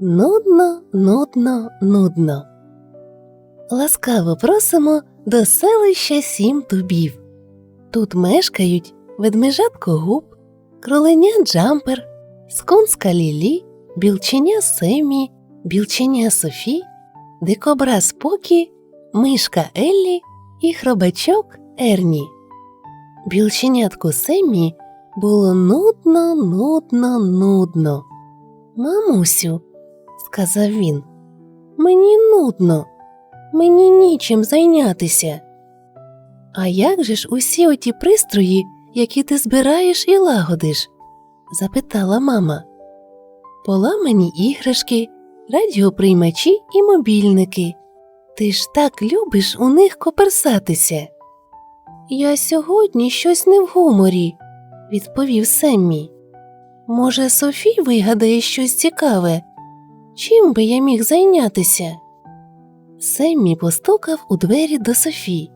Нудно, нудно, нудно. Ласкаво просимо до селища Сім Дубів. Тут мешкають ведмежатко губ, кроленя Джампер, скунска Лілі, білченя Семі, білченя Софі, дикобраз Покі, мишка Еллі і хробачок Ерні. Білченятку Семі було нудно, нудно, нудно. Мамусю, сказав він, мені нудно, мені нічим зайнятися. А як же ж усі оті пристрої, які ти збираєш і лагодиш? запитала мама. Поламані іграшки, радіоприймачі і мобільники. Ти ж так любиш у них коперсатися. Я сьогодні щось не в гуморі, відповів Семмі. Може, Софі вигадає щось цікаве? Чим би я міг зайнятися? Семмі постукав у двері до Софі.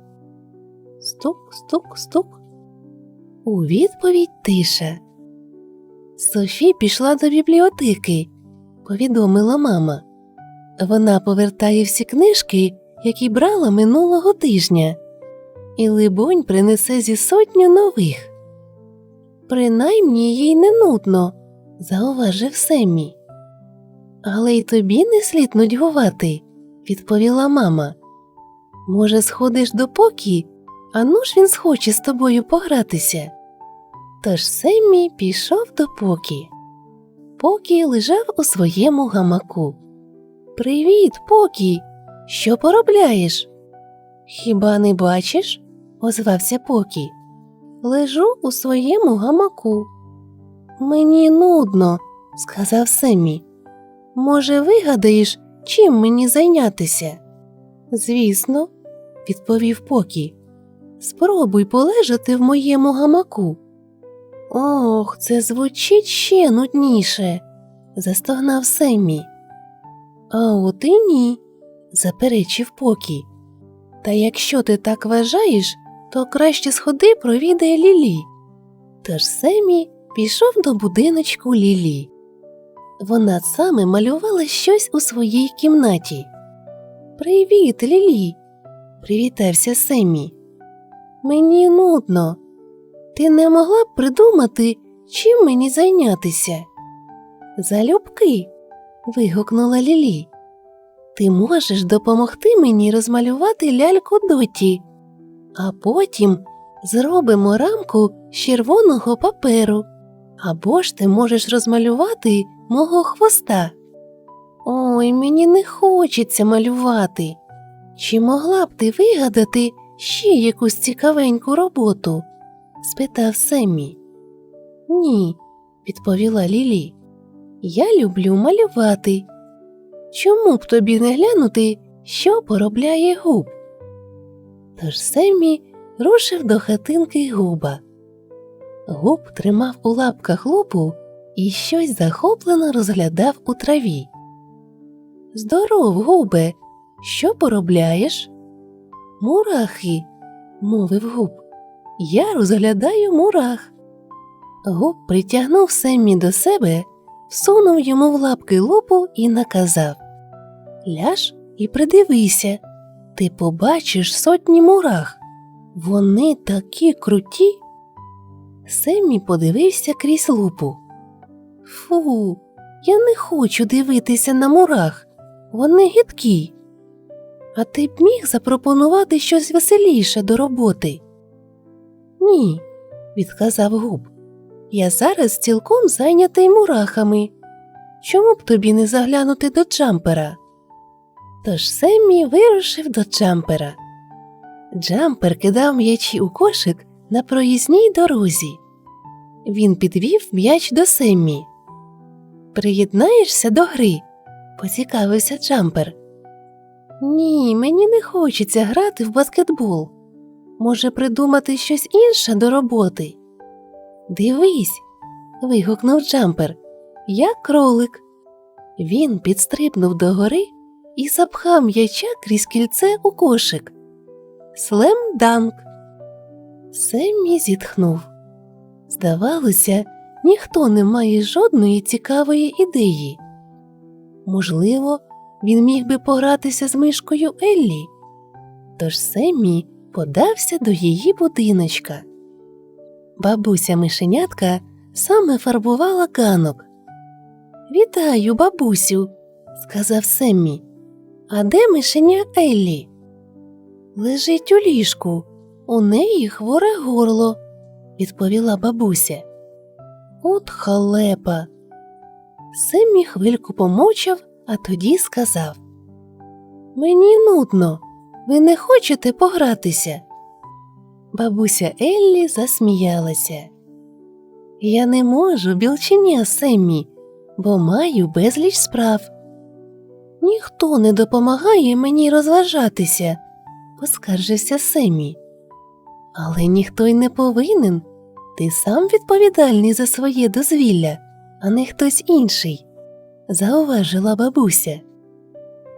Стук, стук, стук. У відповідь тиша. Софі пішла до бібліотеки, повідомила мама. Вона повертає всі книжки, які брала минулого тижня, і, либонь, принесе зі сотню нових. Принаймні їй не нудно, зауважив Семмі. Але й тобі не слід нудьгувати, відповіла мама. Може, сходиш до покі, а ну ж він схоче з тобою погратися. Тож Семмі пішов до покі. Покі лежав у своєму гамаку. Привіт, Покі! Що поробляєш? Хіба не бачиш? озвався Покі. Лежу у своєму гамаку. Мені нудно, сказав Семмі. Може, вигадаєш, чим мені зайнятися? Звісно, відповів Покі. Спробуй полежати в моєму гамаку. Ох, це звучить ще нудніше, застогнав Семмі. А от і ні, заперечив Покі. Та якщо ти так вважаєш, то краще сходи провідай Лілі. Тож Семі пішов до будиночку Лілі. Вона саме малювала щось у своїй кімнаті. Привіт, Лілі, привітався Семі. Мені нудно. Ти не могла б придумати, чим мені зайнятися? Залюбки. вигукнула Лілі. Ти можеш допомогти мені розмалювати ляльку доті, а потім зробимо рамку з червоного паперу, або ж ти можеш розмалювати мого хвоста. Ой, мені не хочеться малювати. Чи могла б ти вигадати ще якусь цікавеньку роботу? спитав Семмі. Ні, відповіла Лілі. Я люблю малювати. Чому б тобі не глянути, що поробляє губ? Тож Семмі рушив до хатинки губа. Губ тримав у лапках лупу і щось захоплено розглядав у траві. Здоров, губе, що поробляєш? Мурахи, мовив губ. Я розглядаю мурах. Губ притягнув Семмі до себе, всунув йому в лапки лупу і наказав Ляж і придивися, ти побачиш сотні мурах. Вони такі круті. Семмі подивився крізь лупу. Фу, я не хочу дивитися на мурах. Вони гидкі. А ти б міг запропонувати щось веселіше до роботи? Ні, відказав губ. Я зараз цілком зайнятий мурахами. Чому б тобі не заглянути до джампера? Тож Семмі вирушив до джампера. Джампер кидав м'ячі у кошик на проїзній дорозі. Він підвів м'яч до Семмі. Приєднаєшся до гри? поцікавився Джампер. Ні, мені не хочеться грати в баскетбол. Може, придумати щось інше до роботи? Дивись. вигукнув Джампер. Я кролик. Він підстрибнув до гори і запхав м'яча крізь кільце у кошик. Слем данк. Семмі зітхнув. Здавалося, ніхто не має жодної цікавої ідеї. Можливо, він міг би погратися з мишкою Еллі. Тож Семмі подався до її будиночка. Бабуся мишенятка саме фарбувала ганок. Вітаю, бабусю, сказав Семмі. А де мишеня Еллі? Лежить у ліжку, у неї хворе горло, відповіла бабуся. От халепа. Семмі хвильку помовчав, а тоді сказав Мені нудно, ви не хочете погратися? Бабуся Еллі засміялася. Я не можу, білченя Семмі, бо маю безліч справ. Ніхто не допомагає мені розважатися, поскаржився Семмі. Але ніхто й не повинен. Ти сам відповідальний за своє дозвілля, а не хтось інший, зауважила бабуся.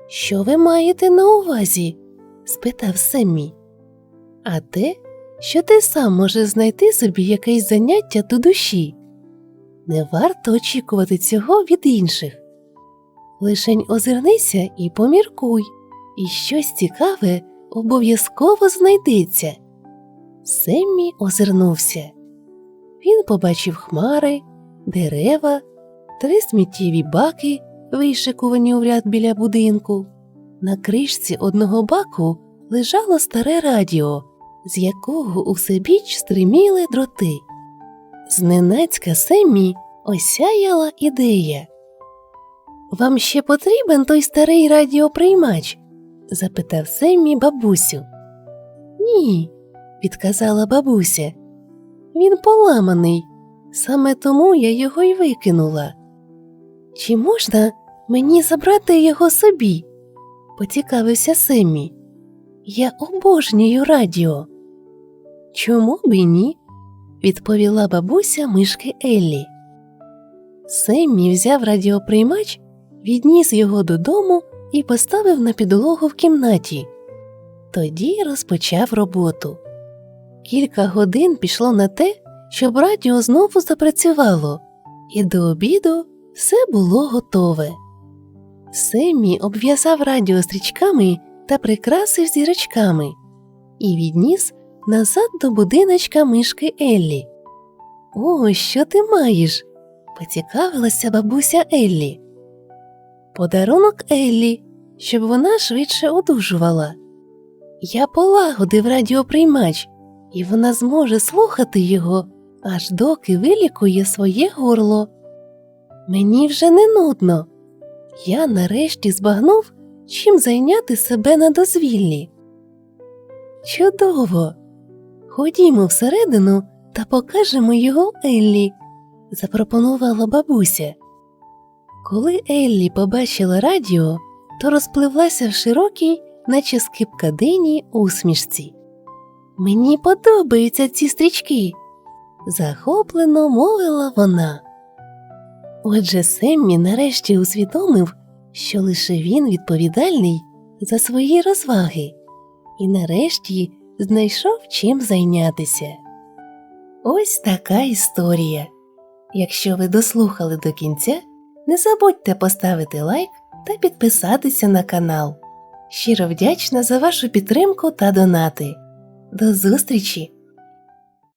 Що ви маєте на увазі? спитав Семмі. А те, що ти сам можеш знайти собі якесь заняття до душі. Не варто очікувати цього від інших. Лишень озирнися і поміркуй, і щось цікаве обов'язково знайдеться. Семмі озирнувся. Побачив хмари, дерева, три сміттєві баки, вишикувані у ряд біля будинку. На кришці одного баку лежало старе радіо, з якого у всебіч стриміли дроти. Зненацька Семмі осяяла ідея. Вам ще потрібен той старий радіоприймач? запитав Семмі бабусю. Ні, відказала бабуся. Він поламаний, саме тому я його й викинула. Чи можна мені забрати його собі? поцікавився Семмі. Я обожнюю радіо. Чому б і ні? відповіла бабуся мишки Еллі. Семмі взяв радіоприймач, відніс його додому і поставив на підлогу в кімнаті. Тоді розпочав роботу. Кілька годин пішло на те, щоб радіо знову запрацювало, і до обіду все було готове. Семмі обв'язав радіо стрічками та прикрасив зірочками і відніс назад до будиночка мишки Еллі. О, що ти маєш? поцікавилася бабуся Еллі. Подарунок Еллі, щоб вона швидше одужувала. Я полагодив радіоприймач, і вона зможе слухати його, аж доки вилікує своє горло. Мені вже не нудно. Я нарешті збагнув, чим зайняти себе на дозвіллі. Чудово! Ходімо всередину та покажемо його Еллі, запропонувала бабуся. Коли Еллі побачила радіо, то розпливлася в широкій, наче скипка дині, усмішці. Мені подобаються ці стрічки, захоплено мовила вона. Отже, Семмі нарешті усвідомив, що лише він відповідальний за свої розваги, і нарешті знайшов чим зайнятися. Ось така історія. Якщо ви дослухали до кінця, не забудьте поставити лайк та підписатися на канал. Щиро вдячна за вашу підтримку та донати. До зустрічі!